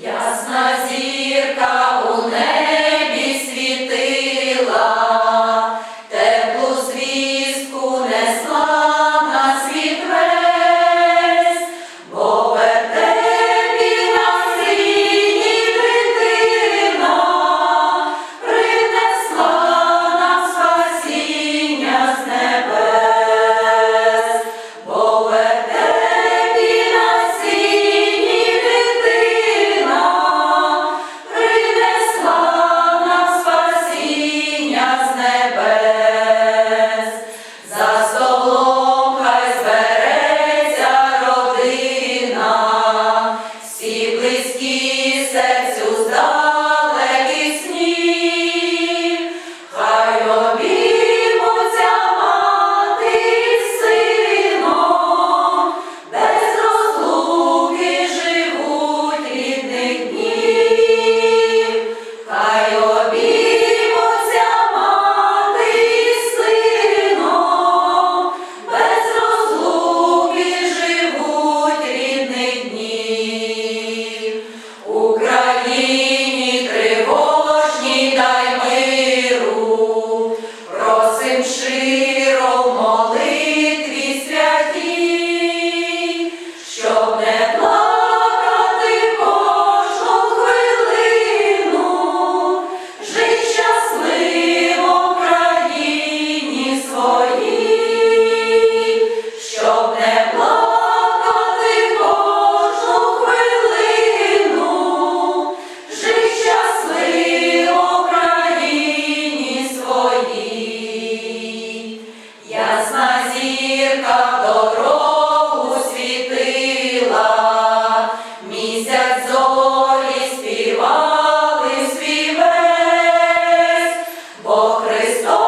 Ясна зірка Спасивши Христос.